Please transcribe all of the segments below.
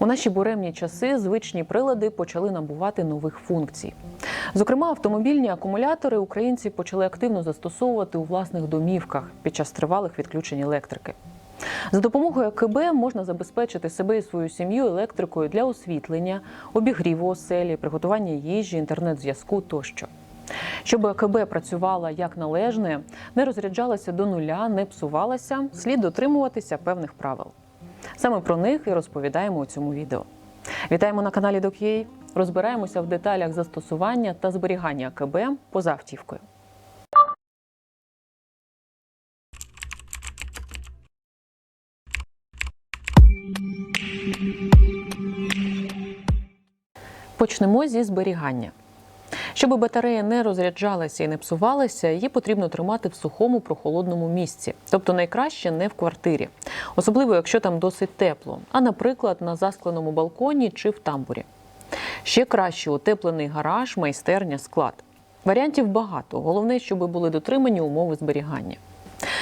У наші буремні часи звичні прилади почали набувати нових функцій. Зокрема, автомобільні акумулятори українці почали активно застосовувати у власних домівках під час тривалих відключень електрики. За допомогою АКБ можна забезпечити себе і свою сім'ю електрикою для освітлення, обігріву оселі, приготування їжі, інтернет-зв'язку тощо. Щоб АКБ працювала як належне, не розряджалася до нуля, не псувалася, слід дотримуватися певних правил. Саме про них і розповідаємо у цьому відео. Вітаємо на каналі Док'єй. Розбираємося в деталях застосування та зберігання АКБ поза автівкою. Почнемо зі зберігання. Щоб батарея не розряджалася і не псувалася, її потрібно тримати в сухому прохолодному місці, тобто найкраще не в квартирі, особливо якщо там досить тепло, а наприклад на заскленому балконі чи в тамбурі. Ще краще утеплений гараж, майстерня, склад. Варіантів багато. Головне, щоб були дотримані умови зберігання.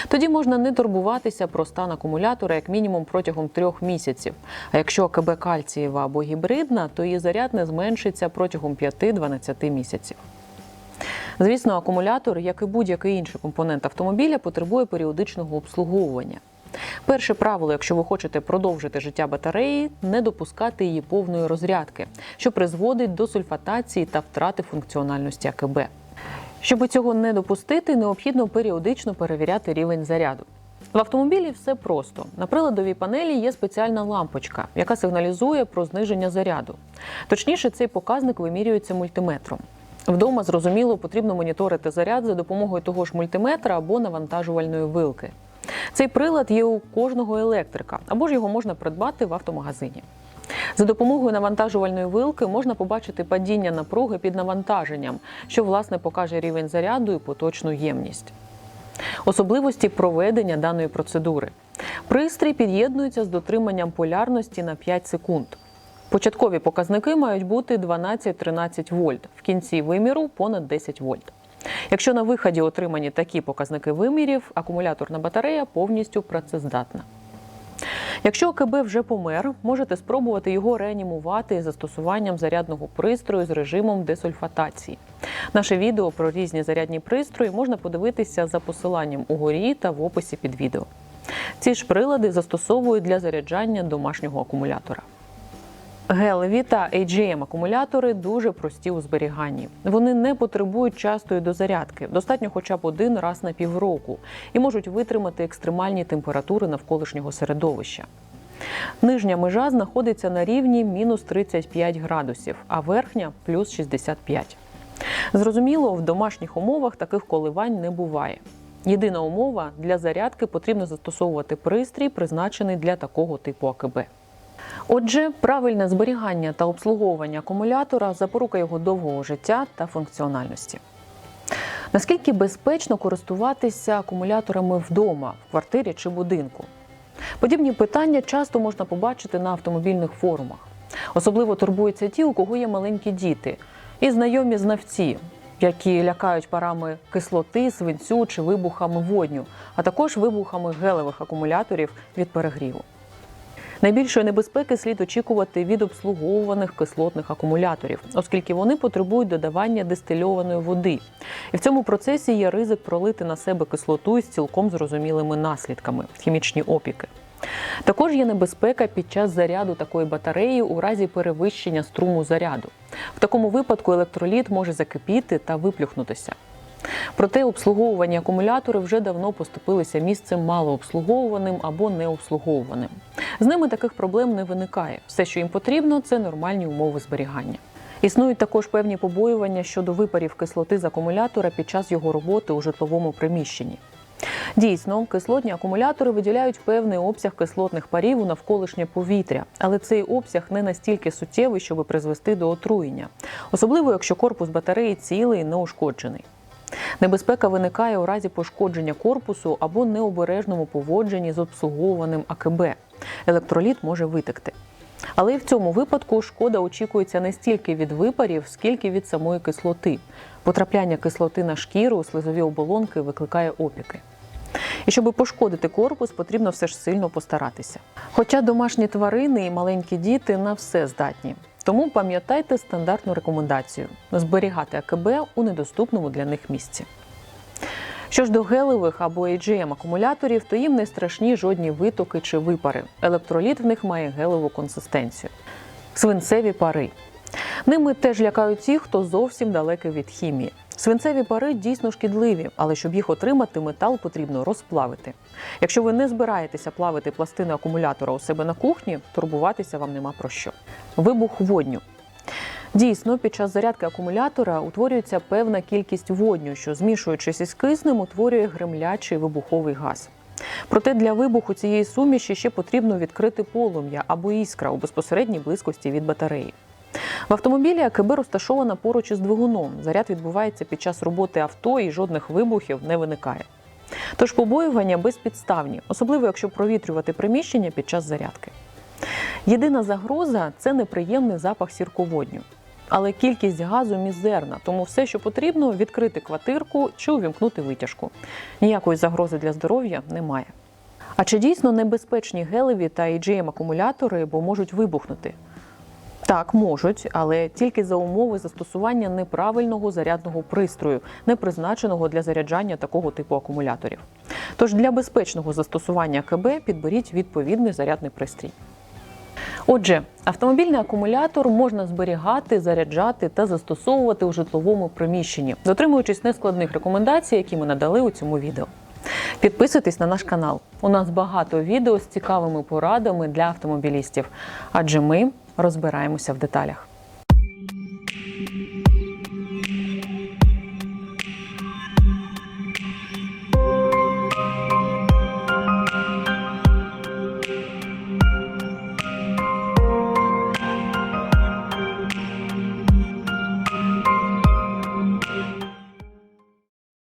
Тоді можна не турбуватися про стан акумулятора як мінімум протягом трьох місяців. А якщо АКБ кальцієва або гібридна, то її заряд не зменшиться протягом 5-12 місяців. Звісно, акумулятор, як і будь-який інший компонент автомобіля, потребує періодичного обслуговування. Перше правило, якщо ви хочете продовжити життя батареї, не допускати її повної розрядки, що призводить до сульфатації та втрати функціональності АКБ. Щоб цього не допустити, необхідно періодично перевіряти рівень заряду. В автомобілі все просто. На приладовій панелі є спеціальна лампочка, яка сигналізує про зниження заряду. Точніше, цей показник вимірюється мультиметром. Вдома, зрозуміло, потрібно моніторити заряд за допомогою того ж мультиметра або навантажувальної вилки. Цей прилад є у кожного електрика, або ж його можна придбати в автомагазині. За допомогою навантажувальної вилки можна побачити падіння напруги під навантаженням, що власне покаже рівень заряду і поточну ємність. Особливості проведення даної процедури. Пристрій під'єднується з дотриманням полярності на 5 секунд. Початкові показники мають бути 12-13 вольт, в кінці виміру понад 10 вольт. Якщо на виході отримані такі показники вимірів, акумуляторна батарея повністю працездатна. Якщо ОКБ вже помер, можете спробувати його реанімувати застосуванням зарядного пристрою з режимом десульфатації. Наше відео про різні зарядні пристрої можна подивитися за посиланням угорі та в описі під відео. Ці ж прилади застосовують для заряджання домашнього акумулятора. Гелеві та AGM акумулятори дуже прості у зберіганні. Вони не потребують частої дозарядки, достатньо хоча б один раз на півроку, і можуть витримати екстремальні температури навколишнього середовища. Нижня межа знаходиться на рівні мінус 35 градусів, а верхня плюс 65. Зрозуміло, в домашніх умовах таких коливань не буває. Єдина умова для зарядки потрібно застосовувати пристрій, призначений для такого типу АКБ. Отже, правильне зберігання та обслуговування акумулятора запорука його довгого життя та функціональності. Наскільки безпечно користуватися акумуляторами вдома, в квартирі чи будинку? Подібні питання часто можна побачити на автомобільних форумах. Особливо турбуються ті, у кого є маленькі діти, і знайомі знавці, які лякають парами кислоти, свинцю чи вибухами водню, а також вибухами гелевих акумуляторів від перегріву. Найбільшої небезпеки слід очікувати від обслуговуваних кислотних акумуляторів, оскільки вони потребують додавання дистильованої води. І в цьому процесі є ризик пролити на себе кислоту із цілком зрозумілими наслідками хімічні опіки. Також є небезпека під час заряду такої батареї у разі перевищення струму заряду. В такому випадку електроліт може закипіти та виплюхнутися. Проте обслуговувані акумулятори вже давно поступилися місцем малообслуговуваним або необслуговуваним. З ними таких проблем не виникає. Все, що їм потрібно, це нормальні умови зберігання. Існують також певні побоювання щодо випарів кислоти з акумулятора під час його роботи у житловому приміщенні. Дійсно, кислотні акумулятори виділяють певний обсяг кислотних парів у навколишнє повітря, але цей обсяг не настільки суттєвий, щоб призвести до отруєння, особливо якщо корпус батареї цілий і неушкоджений. Небезпека виникає у разі пошкодження корпусу або необережному поводженні з обслуговуваним АКБ. Електроліт може витекти. Але і в цьому випадку шкода очікується не стільки від випарів, скільки від самої кислоти. Потрапляння кислоти на шкіру, слизові оболонки викликає опіки. І щоб пошкодити корпус, потрібно все ж сильно постаратися. Хоча домашні тварини і маленькі діти на все здатні. Тому пам'ятайте стандартну рекомендацію зберігати АКБ у недоступному для них місці. Що ж до гелевих або AGM акумуляторів, то їм не страшні жодні витоки чи випари. Електроліт в них має гелеву консистенцію. Свинцеві пари. Ними теж лякають ті, хто зовсім далекий від хімії. Свинцеві пари дійсно шкідливі, але щоб їх отримати, метал потрібно розплавити. Якщо ви не збираєтеся плавити пластини акумулятора у себе на кухні, турбуватися вам нема про що. Вибух водню. Дійсно, під час зарядки акумулятора утворюється певна кількість водню, що, змішуючись із киснем, утворює гремлячий вибуховий газ. Проте для вибуху цієї суміші ще потрібно відкрити полум'я або іскра у безпосередній близькості від батареї. В автомобілі АКБ розташована поруч із двигуном. Заряд відбувається під час роботи авто і жодних вибухів не виникає. Тож побоювання безпідставні, особливо якщо провітрювати приміщення під час зарядки. Єдина загроза це неприємний запах сірководню. Але кількість газу мізерна, тому все, що потрібно, відкрити квартирку чи увімкнути витяжку. Ніякої загрози для здоров'я немає. А чи дійсно небезпечні гелеві та AGM акумулятори, бо можуть вибухнути? Так, можуть, але тільки за умови застосування неправильного зарядного пристрою, не призначеного для заряджання такого типу акумуляторів. Тож для безпечного застосування КБ підберіть відповідний зарядний пристрій. Отже, автомобільний акумулятор можна зберігати, заряджати та застосовувати у житловому приміщенні, дотримуючись нескладних рекомендацій, які ми надали у цьому відео. Підписуйтесь на наш канал. У нас багато відео з цікавими порадами для автомобілістів, адже ми розбираємося в деталях.